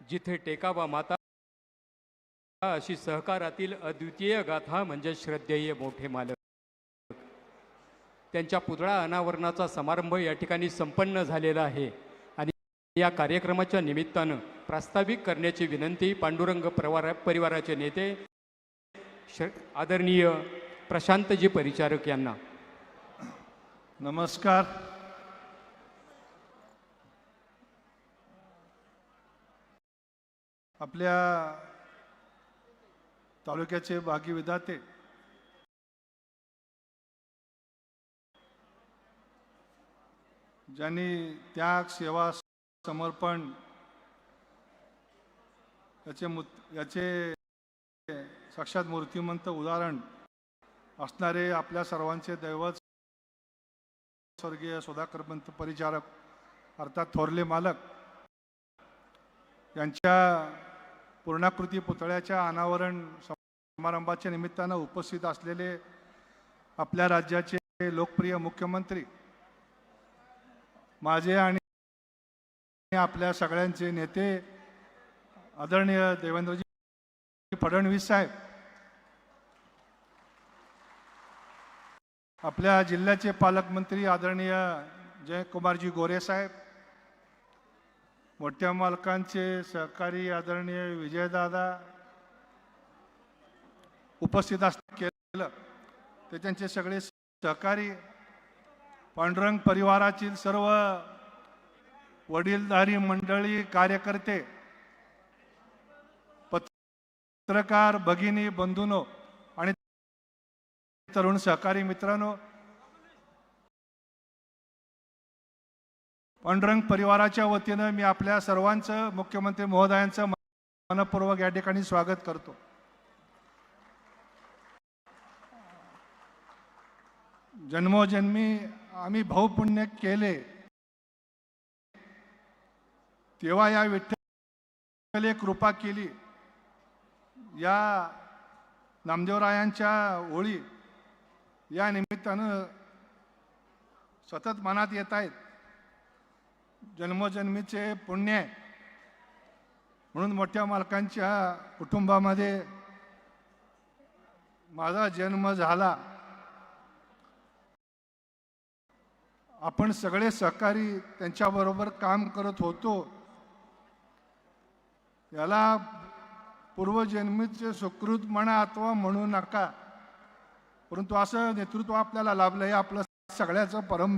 जिथे टेकाबा माता अशी सहकारातील अद्वितीय गाथा म्हणजे श्रद्धेय मोठे मालक. त्यांच्या पुतळा अनावरणाचा समारंभ या ठिकाणी संपन्न झालेला आहे आणि या कार्यक्रमाच्या निमित्तानं प्रास्ताविक करण्याची विनंती पांडुरंग प्रवारा परिवाराचे नेते श आदरणीय प्रशांतजी परिचारक यांना. नमस्कार. आपल्या तालुक्याचे भागी विधाते. ज्यांनी त्याग सेवा समर्पण याचे मु याचे साक्षात मूर्तिमंत उदाहरण असणारे आपल्या सर्वांचे दैवत स्वर्गीय सुधाकरपंत परिचारक अर्थात थोरले मालक यांच्या पूर्णाकृती पुतळ्याच्या अनावरण समारंभाच्या निमित्तानं उपस्थित असलेले आपल्या राज्याचे लोकप्रिय मुख्यमंत्री माझे आणि आपल्या सगळ्यांचे नेते आदरणीय देवेंद्रजी फडणवीस साहेब आपल्या जिल्ह्याचे पालकमंत्री आदरणीय जयकुमारजी गोरे साहेब मोठ्या मालकांचे सहकारी आदरणीय विजयदादा उपस्थित अस केलं. ते त्यांचे सगळे सहकारी पांडुरंग परिवारातील सर्व वडीलधारी मंडळी कार्यकर्ते पत्रकार भगिनी बंधूनो आणि तरुण सहकारी मित्रांनो पांडुरंग परिवाराच्या वतीनं मी आपल्या सर्वांचं मुख्यमंत्री महोदयांचं मनपूर्वक या ठिकाणी स्वागत करतो. जन्मोजन्मी आम्ही भाऊपुण्य केले तेव्हा या विठ्ठल कृपा केली. या नामदेवरायांच्या ओळी या निमित्तानं सतत मनात येत आहेत. जन्मोजन्मीचे पुण्य आहे. म्हणून मोठ्या मालकांच्या कुटुंबामध्ये माझा जन्म झाला. आपण सगळे सहकारी त्यांच्याबरोबर काम करत होतो. याला पूर्वजन्मीचे सुकृत म्हणा अथवा म्हणू नका. परंतु असं नेतृत्व आपल्याला लाभलं हे आपलं सगळ्याचं परम